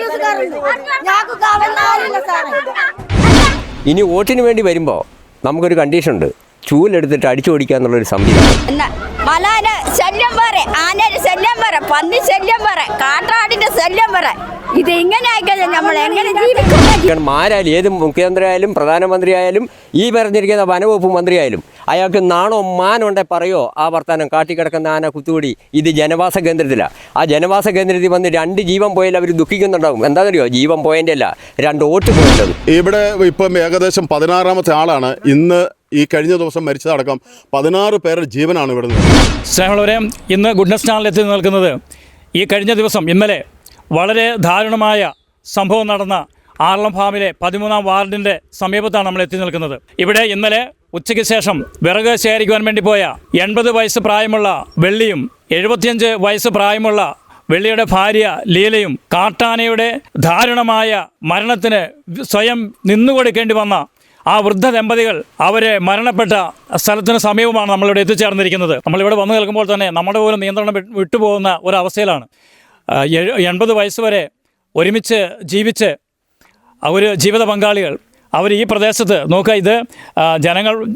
പോലീസുകാരുണ്ട് ഞങ്ങൾക്ക് കാവലിനാരില്ല സാറേ. ഇനി വോട്ടിന് വേണ്ടി വരുമ്പോൾ നമുക്കൊരു കണ്ടീഷൻ ഉണ്ട്. ചൂലെടുത്തിട്ട് അടിച്ചു ഓടിക്കുക എന്നുള്ളൊരു സംവിധാനം. എന്നാ മലാന് ശല്യം പറ ആനയുടെ ശല്യം പറ പന്നി ശല്യം പറ കാട്ടാടിന്റെ ശല്യം പറ ഇത് നമ്മൾ എങ്ങനെ ജീവിക്കണം ആരായാലും ഏത് മുഖ്യമന്ത്രിയായാലും പ്രധാനമന്ത്രിയായാലും പ്രധാനമന്ത്രി ആയാലും ഈ പറഞ്ഞിരിക്കുന്ന വനവകുപ്പ് മന്ത്രിയായാലും അയാൾക്ക് നാണോ മാനുണ്ടെ പറയോ? ആ വർത്താനം കാട്ടിക്കിടക്കുന്ന ആന കുത്തുകൂടി ഇത് ജനവാസ കേന്ദ്രത്തിലാണ് ആ ജനവാസ കേന്ദ്രത്തിൽ വന്ന് രണ്ട് ജീവൻ പോയാൽ അവർ ദുഃഖിക്കുന്നുണ്ടാവും. എന്താണെന്നറിയോ ജീവൻ പോയതിന്റെ അല്ല രണ്ട് വോട്ട് പോയിട്ടത് ഇവിടെ ഇപ്പം ഏകദേശം പതിനാറാമത്തെ ആളാണ്. ഇന്ന് ഈ കഴിഞ്ഞ ദിവസം മരിച്ചതടക്കം പതിനാറ് പേരുടെ ജീവനാണ് ഇവിടെ നിന്ന്. സ്നേഹമുള്ളവരെ ഇന്ന് ഗുഡ്നസ് ചാനലിൽ എത്തി നിൽക്കുന്നത് ഈ കഴിഞ്ഞ ദിവസം ഇന്നലെ വളരെ ദാരുണമായ സംഭവം നടന്ന ആർളം ഫാമിലെ പതിമൂന്നാം വാർഡിന്റെ സമീപത്താണ് നമ്മൾ എത്തി നിൽക്കുന്നത്. ഇവിടെ ഇന്നലെ ഉച്ചയ്ക്ക് ശേഷം വിറക് ശേഖരിക്കുവാൻ വേണ്ടി പോയ എൺപത് വയസ്സ് പ്രായമുള്ള വെള്ളിയും എഴുപത്തിയഞ്ച് വയസ്സ് പ്രായമുള്ള വെള്ളിയുടെ ഭാര്യ ലീലയും കാട്ടാനയുടെ ദാരുണമായ മരണത്തിന് സ്വയം നിന്നുകൊടുക്കേണ്ടി വന്ന ആ വൃദ്ധ ദമ്പതികൾ അവരെ മരണപ്പെട്ട സ്ഥലത്തിന് സമീപമാണ് നമ്മളിവിടെ എത്തിച്ചേർന്നിരിക്കുന്നത്. നമ്മളിവിടെ വന്നു നിൽക്കുമ്പോൾ തന്നെ നമ്മുടെ പോലും നിയന്ത്രണം വിട്ടുപോകുന്ന ഒരവസ്ഥയിലാണ്. എൺപത് വയസ്സ് വരെ ഒരുമിച്ച് ജീവിച്ച് അവർ ജീവിത പങ്കാളികൾ. അവർ ഈ പ്രദേശത്ത് നോക്കുക ഇത് ജനങ്ങൾ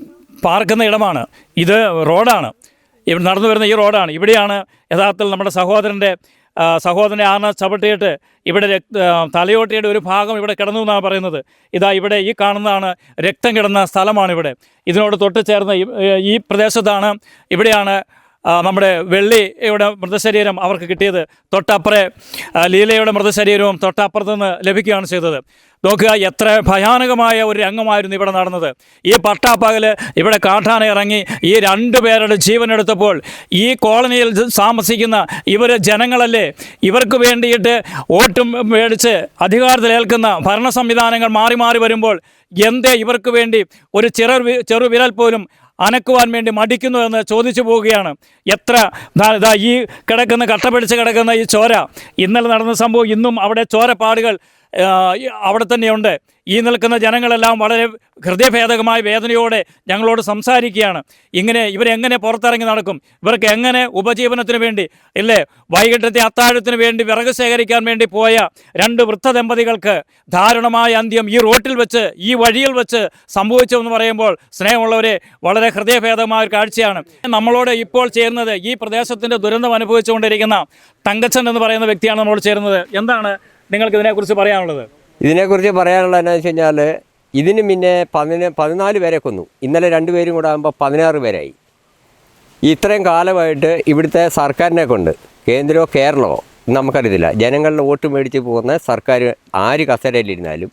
പാർക്കുന്ന ഇടമാണ്. ഇത് റോഡാണ്. ഇവിടെ നടന്നു വരുന്ന ഈ റോഡാണ്. ഇവിടെയാണ് യഥാർത്ഥത്തിൽ നമ്മുടെ സഹോദരന്റെ സഹോദരനെ ആന ചവിട്ടിയിട്ട് ഇവിടെ തലയോട്ടിയുടെ ഒരു ഭാഗം ഇവിടെ കിടന്നു എന്നാണ് പറയുന്നത്. ഇതാ ഇവിടെ ഈ കാണുന്നതാണ് രക്തം കിടന്ന സ്ഥലമാണ് ഇവിടെ ഇതിനോട് തൊട്ട് ചേർന്ന് ഈ- പ്രദേശത്താണ് ഇവിടെയാണ് നമ്മുടെ വെള്ളിയുടെ മൃതശരീരം അവർക്ക് കിട്ടിയത്. തൊട്ടപ്പുറേ ലീലയുടെ മൃതശരീരവും തൊട്ടപ്പുറത്ത് നിന്ന് ലഭിക്കുകയാണ് ചെയ്തത്. നോക്കുക എത്ര ഭയാനകമായ ഒരു രംഗമായിരുന്നു ഇവിടെ നടന്നത്. ഈ പട്ടാപ്പകൽ ഇവിടെ കാട്ടാന ഇറങ്ങി ഈ രണ്ടു പേരുടെ ജീവനെടുത്തപ്പോൾ ഈ കോളനിയിൽ താമസിക്കുന്ന ഇവർ ജനങ്ങളല്ലേ? ഇവർക്ക് വേണ്ടിയിട്ട് വോട്ടും മേടിച്ച് അധികാരത്തിലേൽക്കുന്ന ഭരണ സംവിധാനങ്ങൾ മാറി മാറി വരുമ്പോൾ എന്തേ ഇവർക്ക് വേണ്ടി ഒരു ചെറു ചെറുവിരൽ പോലും അനക്കുവാൻ വേണ്ടി മടിക്കുന്നു എന്ന് ചോദിച്ചു പോവുകയാണ്. എത്ര ദാ ഈ കിടക്കുന്ന കട്ടപിടിച്ച് കിടക്കുന്ന ഈ ചോര. ഇന്നലെ നടന്ന സംഭവം ഇന്നും അവിടെ ചോരപ്പാടുകൾ അവിടെ തന്നെയുണ്ട്. ഈ നിൽക്കുന്ന ജനങ്ങളെല്ലാം വളരെ ഹൃദയഭേദകമായ വേദനയോടെ ഞങ്ങളോട് സംസാരിക്കുകയാണ്. ഇങ്ങനെ ഇവരെങ്ങനെ പുറത്തിറങ്ങി നടക്കും? ഇവർക്ക് എങ്ങനെ ഉപജീവനത്തിന് വേണ്ടി ഇല്ലേ? വൈകിട്ടത്തെ അത്താഴത്തിന് വേണ്ടി വിറക് ശേഖരിക്കാൻ വേണ്ടി പോയ രണ്ട് വൃദ്ധ ദമ്പതികൾക്ക് ദാരുണമായ അന്ത്യം ഈ റോട്ടിൽ വെച്ച് ഈ വഴിയിൽ വെച്ച് സംഭവിച്ചു എന്ന് പറയുമ്പോൾ സ്നേഹമുള്ളവരെ വളരെ ഹൃദയഭേദകമായ ഒരു കാഴ്ചയാണ്. നമ്മളോട് ഇപ്പോൾ ചേരുന്നത് ഈ പ്രദേശത്തിന്റെ ദുരന്തം അനുഭവിച്ചുകൊണ്ടിരിക്കുന്ന തങ്കച്ചൻ എന്ന് പറയുന്ന വ്യക്തിയാണ് നമ്മളോട് ചേരുന്നത്. എന്താണ് നിങ്ങൾക്ക് ഇതിനെക്കുറിച്ച് പറയാനുള്ളത്? ഇതിനെക്കുറിച്ച് പറയാനുള്ളത് എന്താ വെച്ച് കഴിഞ്ഞാൽ ഇതിന് പിന്നെ പതിന പതിനാല് പേരെ കൊന്നു. ഇന്നലെ രണ്ടുപേരും കൂടെ ആകുമ്പോൾ പതിനാറ് പേരായി. ഇത്രയും കാലമായിട്ട് ഇവിടുത്തെ സർക്കാരിനെ കൊണ്ട് കേന്ദ്രമോ കേരളമോ നമുക്കറിയത്തില്ല. ജനങ്ങളുടെ വോട്ട് മേടിച്ച് പോകുന്ന സർക്കാർ ആര് കസേരയിലിരുന്നാലും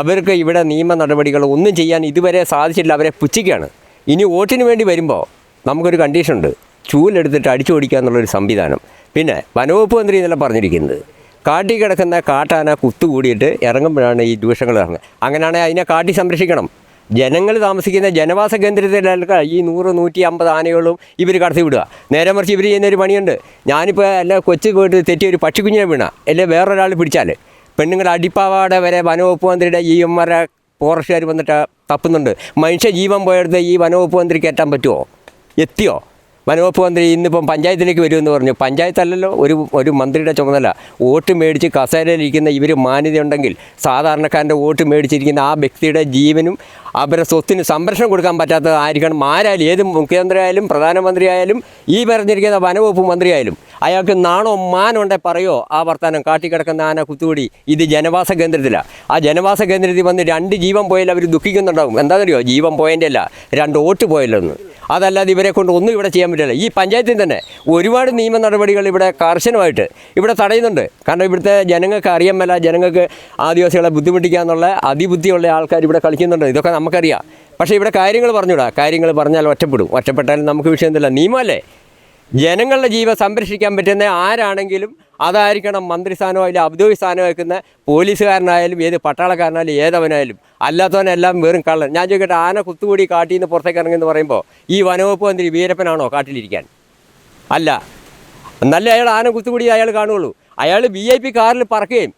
അവർക്ക് ഇവിടെ നിയമ നടപടികൾ ഒന്നും ചെയ്യാൻ ഇതുവരെ സാധിച്ചിട്ടില്ല. അവരെ പുച്ഛിക്കുകയാണ്. ഇനി വോട്ടിന് വേണ്ടി വരുമ്പോൾ നമുക്കൊരു കണ്ടീഷനുണ്ട് ചൂലെടുത്തിട്ട് അടിച്ചു ഓടിക്കുക എന്നുള്ളൊരു സംവിധാനം. പിന്നെ വനവകുപ്പ് മന്ത്രി ഇന്നലെ പറഞ്ഞിരിക്കുന്നത് കാട്ടി കിടക്കുന്ന കാട്ടാന കുത്തുകൂടിയിട്ട് ഇറങ്ങുമ്പോഴാണ് ഈ ദൂഷങ്ങൾ ഇറങ്ങുക അങ്ങനെയാണെങ്കിൽ അതിനെ കാട്ടി സംരക്ഷിക്കണം. ജനങ്ങൾ താമസിക്കുന്ന ജനവാസ കേന്ദ്രത്തിലൊക്കെ ഈ നൂറ് നൂറ്റി അമ്പത് ആനകളും ഇവർ കടത്തി വിടുക. നേരെ മറിച്ച് ഇവർ ചെയ്യുന്നൊരു പണിയുണ്ട്. ഞാനിപ്പോൾ അല്ല കൊച്ചു പോയിട്ട് തെറ്റി ഒരു പക്ഷിക്കുഞ്ഞിനെ വീണ. അല്ലെ വേറൊരാൾ പിടിച്ചാൽ പെണ്ണുങ്ങൾ അടിപ്പാവാടെ വരെ വനവകുപ്പ് മന്ത്രിയുടെ ഈ ഉമ്മരെ ഫോറസ്റ്റുകാർ വന്നിട്ട് തപ്പുന്നുണ്ട്. മനുഷ്യ ജീവൻ പോയെടുത്ത് ഈ വനവകുപ്പ് മന്ത്രിക്ക് എത്താൻ പറ്റുമോ എത്തിയോ? വനവകുപ്പ് മന്ത്രി ഇന്നിപ്പം പഞ്ചായത്തിലേക്ക് വരുമെന്ന് പറഞ്ഞു. പഞ്ചായത്തല്ലല്ലോ ഒരു ഒരു മന്ത്രിയുടെ ചുമതല. വോട്ട് മേടിച്ച് കസേരയിലിരിക്കുന്ന ഇവർ മാന്യതയുണ്ടെങ്കിൽ സാധാരണക്കാരന്റെ വോട്ട് മേടിച്ചിരിക്കുന്ന ആ വ്യക്തിയുടെ ജീവനും അവരുടെ സ്വത്തിന് സംരക്ഷണം കൊടുക്കാൻ പറ്റാത്തത് ആയിരിക്കണം ആരായാലും ഏത് മുഖ്യമന്ത്രിയായാലും പ്രധാനമന്ത്രിയായാലും പ്രധാനമന്ത്രി ഈ പറഞ്ഞിരിക്കുന്ന വനവകുപ്പ് മന്ത്രിയായാലും അയാൾക്ക് നാണോ മാനുണ്ടെ പറയോ? ആ വർത്തമാനം കാട്ടിക്കിടക്കുന്ന ആന കുത്തുകൂടി ഇത് ജനവാസ കേന്ദ്രത്തിലാണ് ആ ജനവാസ കേന്ദ്രത്തിൽ വന്ന് രണ്ട് ജീവൻ പോയാലും അവർ ദുഃഖിക്കുന്നുണ്ടാവും. എന്താണെന്നറിയോ? ജീവൻ പോയതിന്റെ അല്ല രണ്ട് വോട്ട് പോയല്ലോന്ന് അതല്ലാതെ ഇവരെ കൊണ്ട് ഒന്നും ഇവിടെ ചെയ്യാൻ പറ്റില്ല. ഈ പഞ്ചായത്തിൽ തന്നെ ഒരുപാട് നിയമ നടപടികൾ ഇവിടെ കർശനമായിട്ട് ഇവിടെ തടയുന്നുണ്ട്. കാരണം ഇവിടുത്തെ ജനങ്ങൾക്ക് അറിയാൻ മേല ജനങ്ങൾക്ക് ആദിവാസികളെ ബുദ്ധിമുട്ടിക്കുക എന്നുള്ള അതിബുദ്ധിയുള്ള ആൾക്കാർ ഇവിടെ കളിക്കുന്നുണ്ട്. ഇതൊക്കെ നമുക്കറിയാം. പക്ഷേ ഇവിടെ കാര്യങ്ങൾ പറഞ്ഞുകൂടാ? കാര്യങ്ങൾ പറഞ്ഞാൽ ഒറ്റപ്പെടും. ഒറ്റപ്പെട്ടാലും നമുക്ക് വിഷയമൊന്നുമില്ല നിയമമല്ലേ? ജനങ്ങളുടെ ജീവൻ സംരക്ഷിക്കാൻ പറ്റുന്ന ആരാണെങ്കിലും അതായിരിക്കണം മന്ത്രിസ്ഥാനമോ അതിൽ ഔദ്യോഗിക സ്ഥാനം വയ്ക്കുന്ന പോലീസുകാരനായാലും ഏത് പട്ടാളക്കാരനായാലും ഏതവനായാലും. അല്ലാത്തവനെല്ലാം വെറും കള്ളൻ. ഞാൻ ചോദിക്കട്ടെ ആന കുത്തുകൂടി കാട്ടിൽ നിന്ന് പുറത്തേക്ക് ഇറങ്ങുമെന്ന് പറയുമ്പോൾ ഈ വനവകുപ്പ് മന്ത്രി വീരപ്പനാണോ കാട്ടിലിരിക്കാൻ? അല്ല. എന്നാലേ അയാൾ ആന കുത്തുകൂടി അയാൾ കാണുകയുള്ളൂ അയാൾ വി ഐ പി കാറിൽ പറക്കുകയും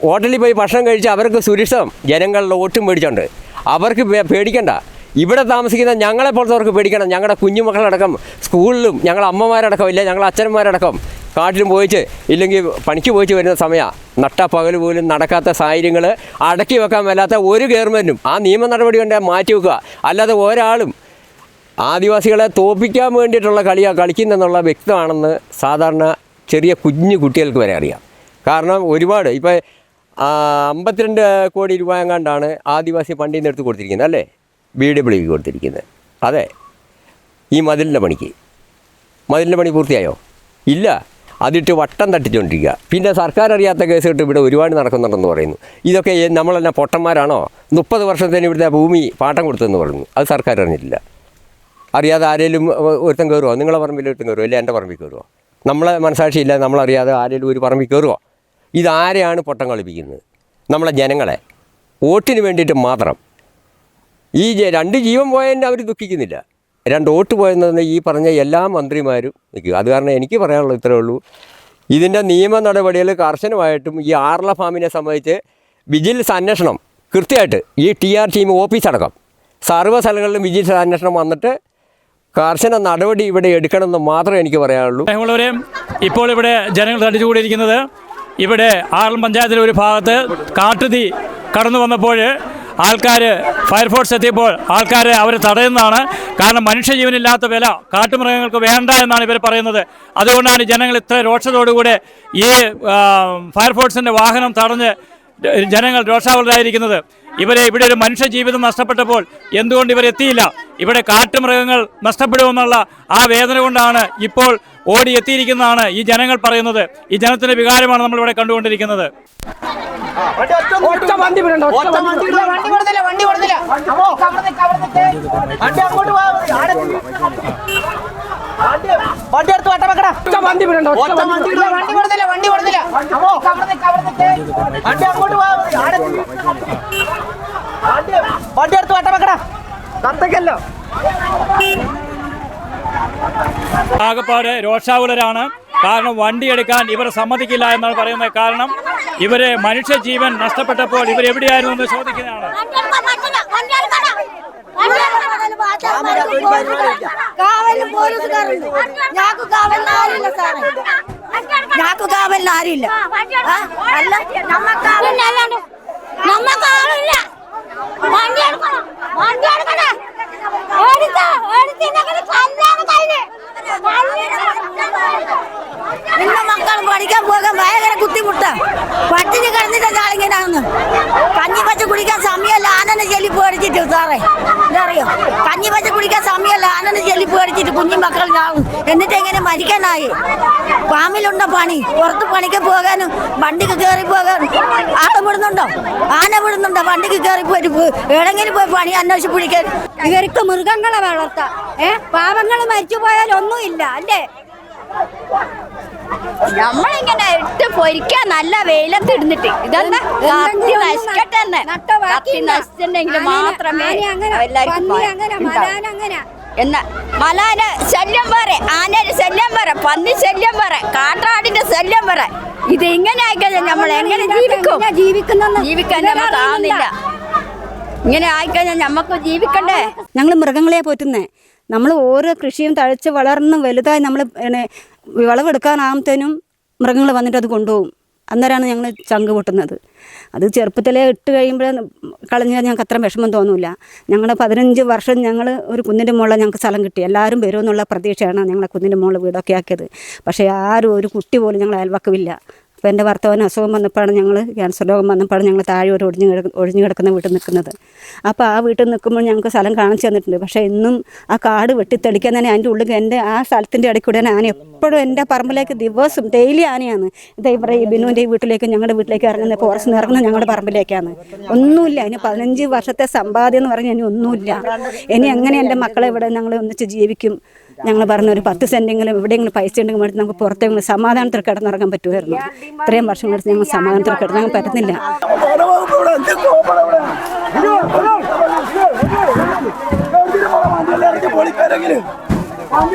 ഹോട്ടലിൽ പോയി ഭക്ഷണം കഴിച്ച് അവർക്ക് സുരക്ഷിതം ജനങ്ങളുടെ ഒട്ടും മേടിച്ചുണ്ട് അവർക്ക് പേടിക്കണ്ട. ഇവിടെ താമസിക്കുന്ന ഞങ്ങളെ പോലത്തവർക്ക് പേടിക്കണം ഞങ്ങളുടെ കുഞ്ഞുമക്കളടക്കം സ്കൂളിലും ഞങ്ങളുടെ അമ്മമാരടക്കം ഇല്ല ഞങ്ങളുടെ അച്ഛന്മാരടക്കം കാട്ടിലും പോയിച്ച് ഇല്ലെങ്കിൽ പണിക്ക് പോയിച്ച് വരുന്ന സമയമാണ് നട്ട പകൽ പോലും നടക്കാത്ത സാഹചര്യങ്ങൾ അടക്കി വെക്കാൻ മേലാത്ത ഒരു ഗവൺമെന്റും ആ നിയമ നടപടി കൊണ്ട് മാറ്റി വെക്കുക. അല്ലാതെ ഒരാളും ആദിവാസികളെ തോപ്പിക്കാൻ വേണ്ടിയിട്ടുള്ള കളിയാണ് കളിക്കുന്നെന്നുള്ള വ്യക്തമാണെന്ന് സാധാരണ ചെറിയ കുഞ്ഞു കുട്ടികൾക്ക് വരെ അറിയാം. കാരണം ഒരുപാട് ഇപ്പോൾ അമ്പത്തിരണ്ട് കോടി രൂപ എങ്ങാണ്ടാണ് ആദിവാസി ഫണ്ടിൽ നിന്ന് എടുത്ത് കൊടുത്തിരിക്കുന്നത് അല്ലേ? ബി ഡബ്ല്യു കൊടുത്തിരിക്കുന്നത്. അതെ. ഈ മതിലിന്റെ പണിക്ക്. മതിലിന്റെ പണി പൂർത്തിയായോ? ഇല്ല. അതിട്ട് വട്ടം തട്ടിച്ചുകൊണ്ടിരിക്കുക പിന്നെ സർക്കാർ അറിയാത്ത കേസ് കിട്ടും ഇവിടെ ഒരുപാട് നടക്കുന്നുണ്ടെന്ന് പറയുന്നു. ഇതൊക്കെ നമ്മളെന്നെ പൊട്ടന്മാരാണോ? മുപ്പത് വർഷത്തേന് ഇവിടുത്തെ ഭൂമി പാട്ടം കൊടുത്തെന്ന് പറഞ്ഞു അത് സർക്കാർ അറിഞ്ഞിട്ടില്ല അറിയാതെ ആരെങ്കിലും ഒരുത്തം കയറുമോ നിങ്ങളെ പറമ്പിൽ ഒരുത്തം കയറുമോ ഇല്ല എന്റെ പറമ്പിൽ കയറുമോ നമ്മളെ മനസാക്ഷിയില്ല നമ്മളറിയാതെ ആരെങ്കിലും ഒരു പറമ്പിൽ കയറുമോ ഇതാരെയാണ് പൊട്ടം കളിപ്പിക്കുന്നത്? നമ്മളെ ജനങ്ങളെ. വോട്ടിന് വേണ്ടിയിട്ട് മാത്രം. ഈ രണ്ട് ജീവൻ പോയതിന്റെ അവർ ദുഃഖിക്കുന്നില്ല. രണ്ട് വോട്ട് പോയെന്ന് ഈ പറഞ്ഞ എല്ലാ മന്ത്രിമാരും നിൽക്കുക. അത് കാരണം എനിക്ക് പറയാനുള്ളത് ഇത്രയേ ഉള്ളൂ. ഇതിന്റെ നിയമ നടപടികൾ കർശനമായിട്ടും ഈ ആർല ഫാമിനെ സംബന്ധിച്ച് വിജിലൻസ് അന്വേഷണം കൃത്യമായിട്ട് ഈ ടി ആർ ടീം ഓഫീസ് അടക്കം സർവ സ്ഥലങ്ങളിലും വിജിലൻസ് അന്വേഷണം വന്നിട്ട് കർശന നടപടി ഇവിടെ എടുക്കണമെന്ന് മാത്രമേ എനിക്ക് പറയാനുള്ളൂ. ഇപ്പോൾ ഇവിടെ ജനങ്ങൾ തടിച്ചുകൂടിയിരിക്കുന്നത് ഇവിടെ ആറളം പഞ്ചായത്തിലെ ഒരു ഭാഗത്ത് കാട്ടുതീ കടന്നു വന്നപ്പോൾ ആൾക്കാർ ഫയർഫോഴ്സ് എത്തിയപ്പോൾ ആൾക്കാർ അവർ തടയുന്നതാണ്. കാരണം മനുഷ്യജീവനില്ലാത്ത വില കാട്ടുമൃഗങ്ങൾക്ക് വേണ്ട എന്നാണ് ഇവർ പറയുന്നത്. അതുകൊണ്ടാണ് ജനങ്ങൾ ഇത്ര രോക്ഷതോടുകൂടെ ഈ ഫയർഫോഴ്സിന്റെ വാഹനം തടഞ്ഞ് ജനങ്ങൾ രോഷാവലരായിരിക്കുന്നത് ഇവരെ ഇവിടെ ഒരു മനുഷ്യ ജീവിതം നഷ്ടപ്പെട്ടപ്പോൾ എന്തുകൊണ്ട് ഇവർ എത്തിയില്ല ഇവിടെ കാട്ടുമൃഗങ്ങൾ നഷ്ടപ്പെടുമെന്നുള്ള ആ വേദന കൊണ്ടാണ് ഇപ്പോൾ ഓടി എത്തിയിരിക്കുന്നതാണ് ഈ ജനങ്ങൾ പറയുന്നത്. ഈ ജനത്തിന്റെ വികാരമാണ് നമ്മൾ ഇവിടെ കണ്ടുകൊണ്ടിരിക്കുന്നത് വണ്ടി എടുത്ത് വട്ടം വെക്കടാ വണ്ടി വിടണ്ട വണ്ടി. വണ്ടി കൊടുത്തില്ല വണ്ടി കൊടുത്തില്ല. അങ്ങോട്ട് വണ്ടി വണ്ടി എടുത്ത് വട്ടം വെക്കടാ കത്തക്കല്ലോ. ആകപ്പാട് രോഷാകുലരാണ്. കാരണം വണ്ടി എടുക്കാൻ ഇവർ സമ്മതിക്കില്ല എന്നാണ് പറയുന്നത്. കാരണം ഇവരെ മനുഷ്യ ജീവൻ നഷ്ടപ്പെട്ടപ്പോൾ ഇവർ എവിടെയായിരുന്നു എന്ന് ചോദിക്കുന്നതാണ്. കാവലും പോലീസുകാരുണ്ട് സാറേ വണ്ടി എടുക്കണം. വണ്ടി എടുക്കണം എടുത്തോ കഴിഞ്ഞ്. നിന്റെ മക്കൾ പഠിക്കാൻ പോകാൻ ഭയങ്കര ബുദ്ധിമുട്ടാ. പട്ടിണി കിടന്നിട്ട് ഞാളിങ്ങനാന്ന് കഞ്ഞി വെച്ച് കുടിക്കാൻ സമയമല്ല ആനനെ ചെല്ലി പേടിച്ചിട്ട് സാറേ. എന്തറിയോ കഞ്ഞി വെച്ച് കുടിക്കാൻ സമയമല്ല ആനനെ ചെല്ലി പേടിച്ചിട്ട് കുഞ്ഞു മക്കൾ ഞാളും എന്നിട്ട് എങ്ങനെ മരിക്കാനായി? ഫാമിലുണ്ടോ പണി? പുറത്ത് പണിക്ക് പോകാനും വണ്ടിക്ക് കയറി പോകാനും. ആൾ വിടുന്നുണ്ടോ? ആന വിടുന്നുണ്ടോ? വണ്ടിക്ക് കയറി പോയിട്ട് എവിടെങ്കിലും പോയി പണി അന്വേഷിച്ച് പിടിക്കാൻ. ഇവർക്ക് മൃഗങ്ങളെ വളർത്താം. ഏ? പാവങ്ങൾ മരിച്ചു പോയാൽ ഒന്നുമില്ല അല്ലേ? നമ്മളിങ്ങനെ ഇട്ട് പൊരിക്കാൻ നല്ല വെയിലത്ത് ഇടുന്നിട്ട് ഇതെന്താ? കത്തി നശിക്കട്ടെ എന്ന്. കത്തി നശിച്ചിട്ടുണ്ടെങ്കിൽ മാത്രമേ എല്ലാവർക്കും ഉണ്ടാവൂ. എന്നാ മലാന് ശല്യം പറ. ആനയുടെ ശല്യം പറ. പന്നി ശല്യം പറ. കാട്ടാടിന്റെ ശല്യം പറ. ഇത് ഇങ്ങനെ ആയിക്കഴിഞ്ഞാൽ നമ്മൾ എങ്ങനെ ജീവിക്കും? ജീവിക്കുന്ന ജീവിക്കാൻ നമുക്ക് ആവുന്നില്ല ഇങ്ങനെ ആയിക്കഴിഞ്ഞാൽ നമുക്ക് ജീവിക്കണ്ടേ? ഞങ്ങൾ മൃഗങ്ങളെ പോറ്റുന്നേ. നമ്മൾ ഓരോ കൃഷിയും തഴച്ച് വളർന്ന് വലുതായി നമ്മൾ വിളവെടുക്കാനാകുമ്പത്തേനും മൃഗങ്ങൾ വന്നിട്ട് അത് കൊണ്ടുപോകും. അന്നേരമാണ് ഞങ്ങൾ ചങ്ക് പൊട്ടുന്നത്. അത് ചെറുപ്പത്തിലേ ഇട്ട് കഴിയുമ്പോൾ കളഞ്ഞാൽ ഞങ്ങൾക്ക് അത്ര വിഷമം തോന്നില്ല. ഞങ്ങൾ പതിനഞ്ച് വർഷം ഞങ്ങൾ ഒരു കുന്നിന്റെ മുകളിൽ ഞങ്ങൾക്ക് സ്ഥലം കിട്ടി. എല്ലാവരും വരുമെന്നുള്ള പ്രതീക്ഷയാണ് ഞങ്ങളെ കുന്നിന്റെ മുകളിൽ വീടൊക്കെ ആക്കിയത്. പക്ഷേ ആരും ഒരു കുട്ടി പോലും ഞങ്ങൾ അയൽവക്കമില്ല അപ്പോൾ എന്റെ ഭർത്താവിന് അസുഖം വന്നപ്പോഴാണ് ഞങ്ങൾ ക്യാൻസർ രോഗം വന്നപ്പോഴാണ് ഞങ്ങൾ താഴെ ഒരു ഒഴിഞ്ഞു കിടക്കുന്ന ഒഴിഞ്ഞു കിടക്കുന്ന വീട്ടിൽ നിൽക്കുന്നത്. അപ്പോൾ ആ വീട്ടിൽ നിൽക്കുമ്പോൾ ഞങ്ങൾക്ക് സ്ഥലം കാണിച്ചു തന്നിട്ടുണ്ട്. പക്ഷേ ഇന്നും ആ കാട് വെട്ടിത്തെളിക്കാൻ തന്നെ അതിന്റെ ഉള്ളിൽ എന്റെ ആ സ്ഥലത്തിന്റെ ഇടയ്ക്കൂടെ ഞാൻ എപ്പോഴും എന്റെ പറമ്പിലേക്ക് ദിവസം ഡെയിലി ആനയാണ്. ഇതേ പറയും ബിനുവിന്റെ വീട്ടിലേക്ക് ഞങ്ങളുടെ വീട്ടിലേക്ക് ഇറങ്ങുന്ന ഫോറസ്റ്റ് നിന്ന് ഇറങ്ങുന്നത് ഞങ്ങളുടെ പറമ്പിലേക്കാണ്. ഒന്നുമില്ല. ഇനി പതിനഞ്ച് വർഷത്തെ സമ്പാദ്യം എന്ന് പറഞ്ഞാൽ ഇനി ഒന്നുമില്ല. ഇനി എങ്ങനെ എന്റെ മക്കളെ ഇവിടെ ഞങ്ങൾ ഒന്നിച്ച് ജീവിക്കും? ഞങ്ങൾ പറഞ്ഞ ഒരു പത്ത് സെന്റെങ്കിലും എവിടെയെങ്കിലും പൈസ ഉണ്ടെങ്കിൽ മേടിച്ച് നമുക്ക് പുറത്തെങ്കിലും സമാധാനത്തിൽ കിടന്നിറങ്ങാൻ പറ്റുമായിരുന്നു. ഇത്രയും വർഷം കഴിച്ച് ഞങ്ങൾ സമാധാനത്തിൽ കിടന്നിറങ്ങാൻ പറ്റുന്നില്ല. വണ്ടി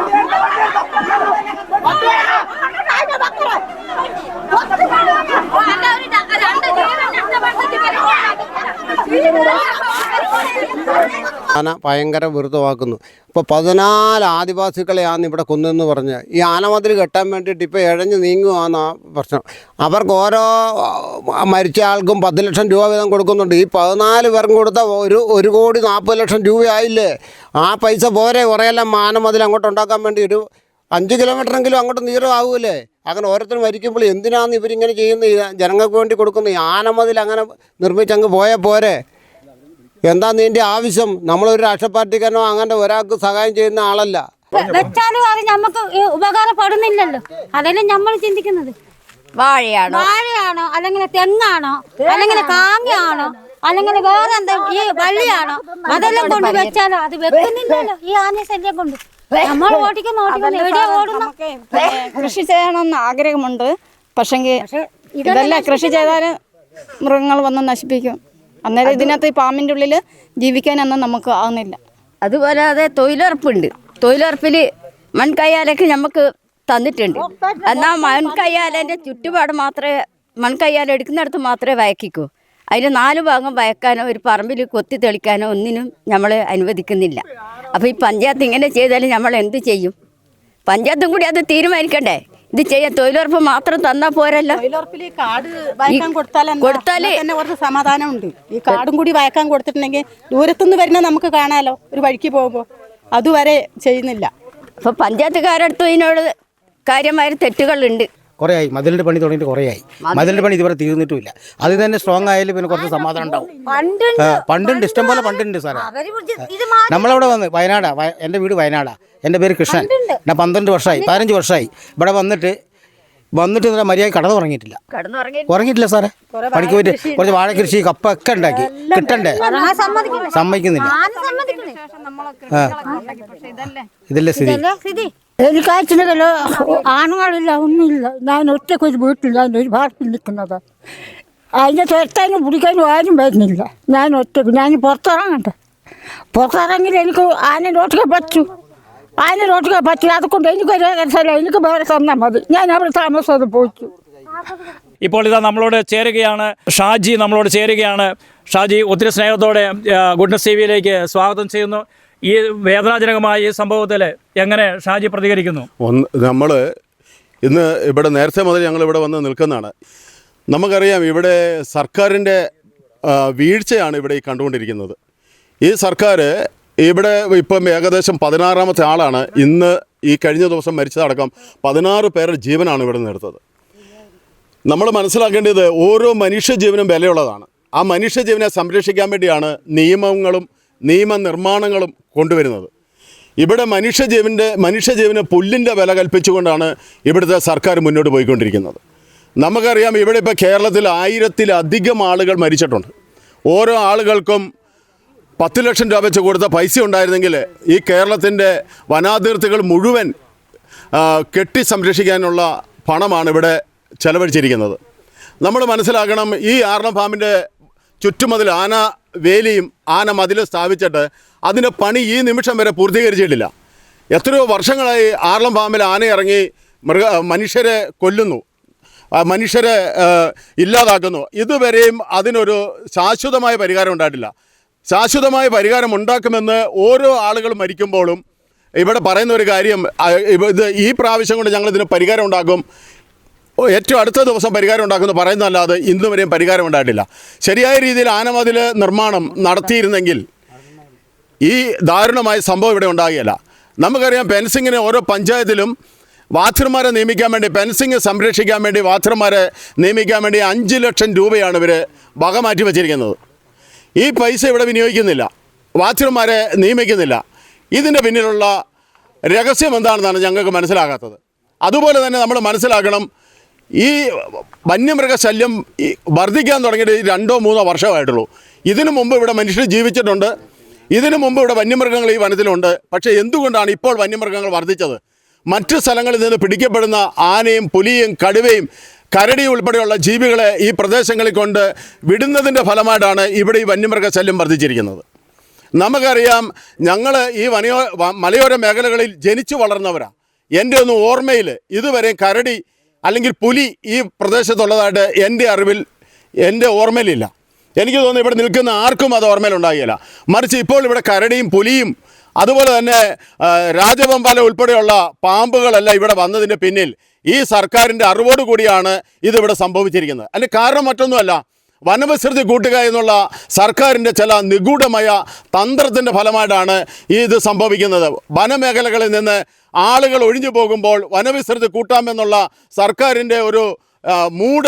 ആന ഭയങ്കര വിരുദ്ധമാക്കുന്നു. ഇപ്പോൾ പതിനാല് ആദിവാസികളെയാണ് ഇവിടെ കൊന്നെന്ന് പറഞ്ഞ് ഈ ആനമതിൽ കെട്ടാൻ വേണ്ടിയിട്ട് ഇപ്പോൾ ഇഴഞ്ഞ് നീങ്ങുകയാണ് ആ പ്രശ്നം. അവർക്ക് ഓരോ മരിച്ച ആൾക്കും പത്ത് ലക്ഷം രൂപ വീതം കൊടുക്കുന്നുണ്ട്. ഈ പതിനാല് പേർക്കും കൊടുത്ത ഒരു ഒരു കോടി നാൽപ്പത് ലക്ഷം രൂപയായില്ലേ? ആ പൈസ പോരെ കുറേയെല്ലാം ആനമതിൽ അങ്ങോട്ട് ഉണ്ടാക്കാൻ വേണ്ടി ഒരു അഞ്ച് കിലോമീറ്ററെങ്കിലും അങ്ങോട്ട് നീരമാകൂലേ അങ്ങനെ ഓരോരുത്തർ മരിക്കുമ്പോൾ എന്തിനാണ് ഇവരിങ്ങനെ ചെയ്യുന്നത്? ജനങ്ങൾക്ക് വേണ്ടി കൊടുക്കുന്നത് ആനമതിൽ അങ്ങനെ നിർമ്മിച്ചങ്ങ് പോയാൽ പോരെ? എന്താ നിന്റെ ആവശ്യം? നമ്മളൊരു രാഷ്ട്രീയ പാർട്ടിക്കാരനോ അങ്ങനെ ഒരാൾക്ക് സഹായം ചെയ്യുന്ന ആളല്ല. വെച്ചാലും അത് നമുക്ക് ഉപകാരപ്പെടുന്നില്ലല്ലോ. അതല്ലേ നമ്മൾ ചിന്തിക്കുന്നത്. വാഴയാണോ? വാഴയാണോ? അല്ലെങ്കിൽ തെങ്ങാണോ? അല്ലെങ്കിൽ കാങ്ങയാണോ? അല്ലെങ്കിൽ വേറെ എന്താ ഈ വള്ളിയാണോ? അതെല്ലാം കൊണ്ട് വെച്ചാലോ അത് വെക്കുന്നില്ലല്ലോ ഈ ആന ശല്യം കൊണ്ട്. നമ്മൾ ഓടിക്കുന്ന ഓടിക്കുന്ന കൃഷി ചെയ്യണമെന്ന് ആഗ്രഹമുണ്ട്. പക്ഷെങ്കിൽ ഇതല്ല കൃഷി ചെയ്താൽ മൃഗങ്ങൾ വന്ന് നശിപ്പിക്കും. അന്നേരം ഇതിനകത്ത് ഈ പാമ്പിന്റെ ഉള്ളിൽ ജീവിക്കാനൊന്നും നമുക്ക് ആവുന്നില്ല. അതുപോലെ അതെ തൊഴിലുറപ്പുണ്ട്. തൊഴിലുറപ്പിൽ മൺകയ്യാലൊക്കെ നമുക്ക് തന്നിട്ടുണ്ട്. എന്നാൽ മൺകയ്യാലേന്റെ ചുറ്റുപാട് മാത്രമേ മൺകയ്യാല എടുക്കുന്നിടത്ത് മാത്രമേ വയക്കിക്കൂ. അതിന് നാല് ഭാഗം വയക്കാനോ ഒരു പറമ്പിൽ കൊത്തി തെളിക്കാനോ ഒന്നിനും നമ്മൾ അനുവദിക്കുന്നില്ല. അപ്പോൾ ഈ പഞ്ചായത്ത് ഇങ്ങനെ ചെയ്താൽ നമ്മൾ എന്ത് ചെയ്യും? പഞ്ചായത്തും കൂടി അത് തീരുമാനിക്കണ്ടേ? ഇത് ചെയ്യാൻ തൊഴിലുറപ്പ് മാത്രം തന്നാ പോരല്ലോ. തൊഴിലുറപ്പിൽ ഈ കാർഡ് വയക്കാൻ കൊടുത്താൽ? കൊടുത്താൽ തന്നെ കുറച്ച് സമാധാനമുണ്ട്. ഈ കാർഡും കൂടി വയക്കാൻ കൊടുത്തിട്ടുണ്ടെങ്കിൽ ദൂരത്തുനിന്ന് വരുന്ന നമുക്ക് കാണാലോ ഒരു വഴിക്ക് പോകുമ്പോൾ. അതുവരെ ചെയ്യുന്നില്ല. അപ്പൊ പഞ്ചായത്തുകാരടുത്തും ഇതിനോട് കാര്യമായ തെറ്റുകളുണ്ട്. കുറേ ആയി മതിലിന്റെ പണി തുടങ്ങിയിട്ട് കുറേ ആയി മതിലിന്റെ പണി ഇതുവരെ തീർന്നിട്ടുമില്ല. അത് തന്നെ സ്ട്രോങ് ആയാലും പിന്നെ കുറച്ച് സമാധാനം ഉണ്ടാവും. ആ, പണ്ടുണ്ട്. ഇഷ്ടംപോലെ പണ്ടുണ്ട്. സാറേ. ഇത് നമ്മളവിടെ വന്ന് വയനാടാ. വയ- എന്റെ വീട് വയനാടാ. എന്റെ പേര് കൃഷ്ണൻ. ഞാൻ പന്ത്രണ്ട് വർഷമായി പതിനഞ്ച് വർഷമായി. ഇവിടെ വന്നിട്ട് വന്നിട്ട് ഇന്നലെ മര്യാദ കടന്നു ഉറങ്ങിയിട്ടില്ല. കടന്നുറങ്ങി ഉറങ്ങിയിട്ടില്ല. സാറേ. പണിക്ക് പോയിട്ട് കുറച്ച് വാഴ കൃഷി കപ്പ ഒക്കെ ഉണ്ടാക്കി. കിട്ടണ്ടേ? സമ്മതിക്കുന്നില്ല. ആ. ഇതല്ലേ സ്ഥിതി. എനിക്കാഴ്ചയിലോ ആണുങ്ങളില്ല ഒന്നുമില്ല. ഞാൻ ഒറ്റയ്ക്ക് ഒരു വീട്ടിൽ ഞാൻ ഒരു ഭാഗത്തിൽ നിൽക്കുന്നത്. അതിന്റെ തുരത്താനും പിടിക്കാനും ആരും വരുന്നില്ല. ഞാൻ ഒറ്റയ്ക്ക് ഞാൻ പുറത്തിറങ്ങട്ടെ പുറത്തിറങ്ങി എനിക്ക് ആന നോട്ടിക്കാൻ പറ്റൂ. ആന നോട്ടിക്കാൻ പറ്റില്ല അതുകൊണ്ട് എനിക്കൊരു എനിക്ക് വേറെ തന്നാൽ മതി. ഞാൻ അവിടെ താമസം പോയിച്ചു ഇപ്പോൾ ഇതാ നമ്മളോട് ചേരുകയാണ്. ഷാജി നമ്മളോട് ചേരുകയാണ്. ഷാജി ഒത്തിരി സ്നേഹത്തോടെ ഗുഡ്നസ് ടി വിയിലേക്ക് സ്വാഗതം ചെയ്യുന്നു. ഈ വേദനാജനകമായ ഈ സംഭവത്തിൽ എങ്ങനെ ഷാജി പ്രതികരിക്കുന്നു? നമ്മൾ ഇന്ന് ഇവിടെ നേരത്തെ മുതൽ ഞങ്ങൾ ഇവിടെ വന്ന് നിൽക്കുന്നതാണ്. നമുക്കറിയാം ഇവിടെ സർക്കാരിന്റെ വീഴ്ചയാണ് ഇവിടെ ഈ കണ്ടുകൊണ്ടിരിക്കുന്നത്. ഈ സർക്കാർ ഇവിടെ ഇപ്പം ഏകദേശം പതിനാറാമത്തെ ആളാണ്. ഇന്ന് ഈ കഴിഞ്ഞ ദിവസം മരിച്ചതടക്കം പതിനാറ് പേരുടെ ജീവനാണ് ഇവിടെ നിന്നെടുത്തത്. നമ്മൾ മനസ്സിലാക്കേണ്ടത് ഓരോ മനുഷ്യജീവനും വിലയുള്ളതാണ്. ആ മനുഷ്യജീവനെ സംരക്ഷിക്കാൻ വേണ്ടിയാണ് നിയമങ്ങളും നിയമനിർമ്മാണങ്ങളും കൊണ്ടുവരുന്നത്. ഇവിടെ മനുഷ്യജീവന്റെ മനുഷ്യജീവന് പുല്ലിന്റെ വില കൽപ്പിച്ചുകൊണ്ടാണ് ഇവിടുത്തെ സർക്കാർ മുന്നോട്ട് പോയിക്കൊണ്ടിരിക്കുന്നത്. നമുക്കറിയാം ഇവിടെ ഇപ്പോൾ കേരളത്തിൽ ആയിരത്തിലധികം ആളുകൾ മരിച്ചിട്ടുണ്ട്. ഓരോ ആളുകൾക്കും പത്ത് ലക്ഷം രൂപ വെച്ച് കൊടുത്ത പൈസ ഉണ്ടായിരുന്നെങ്കിൽ ഈ കേരളത്തിന്റെ വനാതിർത്തികൾ മുഴുവൻ കെട്ടി സംരക്ഷിക്കാനുള്ള പണമാണ് ഇവിടെ ചെലവഴിച്ചിരിക്കുന്നത്. നമ്മൾ മനസ്സിലാക്കണം ഈ ആർണം ഫാമിന്റെ ചുറ്റുമതിൽ ആന വേലിയും ആന മതിൽ സ്ഥാപിച്ചിട്ട് അതിന്റെ പണി ഈ നിമിഷം വരെ പൂർത്തീകരിച്ചിട്ടില്ല. എത്രയോ വർഷങ്ങളായി ആർളം ഫാമിൽ ആന ഇറങ്ങി മൃഗ മനുഷ്യരെ കൊല്ലുന്നു. മനുഷ്യരെ ഇല്ലാതാക്കുന്നു. ഇതുവരെയും അതിനൊരു ശാശ്വതമായ പരിഹാരം ഉണ്ടായിട്ടില്ല. ശാശ്വതമായ പരിഹാരം ഉണ്ടാക്കുമെന്ന് ഓരോ ആളുകൾ മരിക്കുമ്പോഴും ഇവിടെ പറയുന്ന ഒരു കാര്യം ഇത് ഈ പ്രാവശ്യം കൊണ്ട് ഞങ്ങൾ ഇതിന് പരിഹാരം ഉണ്ടാക്കും. ഏറ്റവും അടുത്ത ദിവസം പരിഹാരം ഉണ്ടാക്കുമെന്ന് പറയുന്നതല്ലാതെ ഇന്ന് വരെയും പരിഹാരം ഉണ്ടായിട്ടില്ല. ശരിയായ രീതിയിൽ ആനമതിൽ നിർമ്മാണം നടത്തിയിരുന്നെങ്കിൽ ഈ ദാരുണമായ സംഭവം ഇവിടെ ഉണ്ടാകുകയില്ല. നമുക്കറിയാം ഫെൻസിങ്ങിന് ഓരോ പഞ്ചായത്തിലും വാച്ചർമാരെ നിയമിക്കാൻ വേണ്ടി ഫെൻസിങ് സംരക്ഷിക്കാൻ വേണ്ടി വാച്ചർമാരെ നിയമിക്കാൻ വേണ്ടി അഞ്ച് ലക്ഷം രൂപയാണ് ഇവർ വക മാറ്റി വച്ചിരിക്കുന്നത്. ഈ പൈസ ഇവിടെ വിനിയോഗിക്കുന്നില്ല. വാച്ചർമാരെ നിയമിക്കുന്നില്ല. ഇതിന്റെ പിന്നിലുള്ള രഹസ്യം എന്താണെന്നാണ് ഞങ്ങൾക്ക് മനസ്സിലാകാത്തത്. അതുപോലെ തന്നെ നമ്മൾ മനസ്സിലാക്കണം ഈ വന്യമൃഗശല്യം ഈ വർദ്ധിക്കാൻ തുടങ്ങിയിട്ട് രണ്ടോ മൂന്നോ വർഷമായിട്ടുള്ളൂ. ഇതിനു മുമ്പ് ഇവിടെ മനുഷ്യർ ജീവിച്ചിട്ടുണ്ട്. ഇതിനു മുമ്പ് ഇവിടെ വന്യമൃഗങ്ങൾ ഈ വനത്തിലുണ്ട്. പക്ഷേ എന്തുകൊണ്ടാണ് ഇപ്പോൾ വന്യമൃഗങ്ങൾ വർദ്ധിച്ചത്? മറ്റു സ്ഥലങ്ങളിൽ നിന്ന് പിടിക്കപ്പെടുന്ന ആനയും പുലിയും കടുവയും കരടി ഉൾപ്പെടെയുള്ള ജീവികളെ ഈ പ്രദേശങ്ങളിൽ കൊണ്ട് വിടുന്നതിന്റെ ഫലമായിട്ടാണ് ഇവിടെ ഈ വന്യമൃഗശല്യം വർദ്ധിച്ചിരിക്കുന്നത്. നമുക്കറിയാം ഞങ്ങൾ ഈ വനയോ മലയോര മേഖലകളിൽ ജനിച്ചു വളർന്നവരാണ് എന്റെ ഒന്നും ഓർമ്മയിൽ ഇതുവരെ കരടി അല്ലെങ്കിൽ പുലി ഈ പ്രദേശത്തുള്ളതായിട്ട് എന്റെ അറിവിൽ എന്റെ ഓർമ്മയിലില്ല. എനിക്ക് തോന്നുന്നു ഇവിടെ നിൽക്കുന്ന ആർക്കും അത് ഓർമ്മയിലുണ്ടാകില്ല മറിച്ച് ഇപ്പോൾ ഇവിടെ കരടിയും പുലിയും അതുപോലെ തന്നെ രാജവെമ്പാല ഉൾപ്പെടെയുള്ള പാമ്പുകളല്ല ഇവിടെ വന്നതിന്റെ പിന്നിൽ ഈ സർക്കാരിന്റെ അറിവോട് കൂടിയാണ് ഇതിവിടെ സംഭവിച്ചിരിക്കുന്നത്. അതിന്റെ കാരണം മറ്റൊന്നുമല്ല വനവിസ്തൃതി കൂട്ടുക എന്നുള്ള സർക്കാരിന്റെ ചില നിഗൂഢമായ തന്ത്രത്തിന്റെ ഫലമായിട്ടാണ് ഈ ഇത് സംഭവിക്കുന്നത്. വനമേഖലകളിൽ നിന്ന് ആളുകൾ ഒഴിഞ്ഞു പോകുമ്പോൾ വനവിസ്തൃതി കൂട്ടാമെന്നുള്ള സർക്കാരിന്റെ ഒരു മൂഢ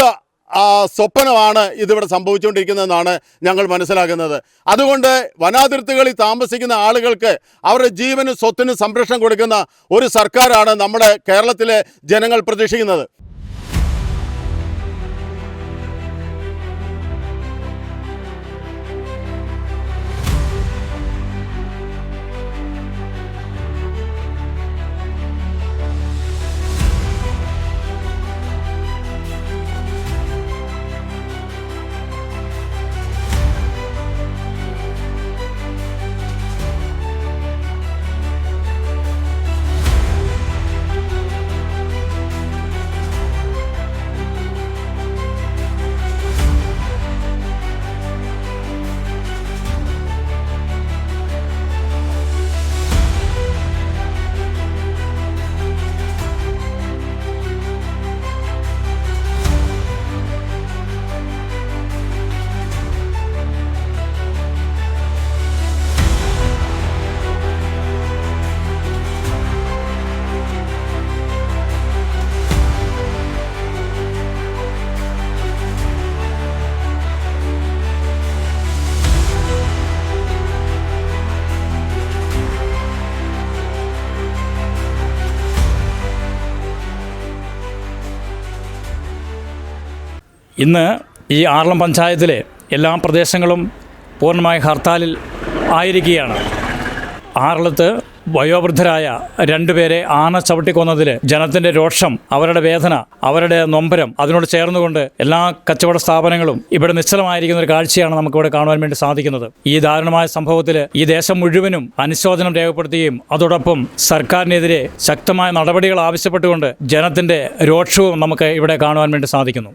സ്വപ്നമാണ് ഇതിവിടെ സംഭവിച്ചുകൊണ്ടിരിക്കുന്നതെന്നാണ് ഞങ്ങൾ മനസ്സിലാക്കുന്നത്. അതുകൊണ്ട് വനാതിർത്തികളിൽ താമസിക്കുന്ന ആളുകൾക്ക് അവരുടെ ജീവനും സ്വത്തിനും സംരക്ഷണം കൊടുക്കുന്ന ഒരു സർക്കാരാണ് നമ്മുടെ കേരളത്തിലെ ജനങ്ങൾ പ്രതീക്ഷിക്കുന്നത്. ഇന്ന് ഈ ആറളം പഞ്ചായത്തിലെ എല്ലാ പ്രദേശങ്ങളും പൂർണമായ ഹർത്താലിൽ ആയിരിക്കുകയാണ്. ആറളത്ത് വയോവൃദ്ധരായ രണ്ടുപേരെ ആന ചവിട്ടിക്കൊന്നതിൽ ജനത്തിന്റെ രോഷം അവരുടെ വേദന അവരുടെ നൊമ്പരം അതിനോട് ചേർന്നുകൊണ്ട് എല്ലാ കച്ചവട സ്ഥാപനങ്ങളും ഇവിടെ നിശ്ചലമായിരിക്കുന്ന ഒരു കാഴ്ചയാണ് നമുക്കിവിടെ കാണുവാൻ വേണ്ടി സാധിക്കുന്നത്. ഈ ദാരുണമായ സംഭവത്തിൽ ഈ ദേശം മുഴുവനും അനുശോചനം രേഖപ്പെടുത്തുകയും അതോടൊപ്പം സർക്കാരിനെതിരെ ശക്തമായ നടപടികൾ ആവശ്യപ്പെട്ടുകൊണ്ട് ജനത്തിന്റെ രോക്ഷവും നമുക്ക് ഇവിടെ കാണുവാൻ വേണ്ടി സാധിക്കുന്നു.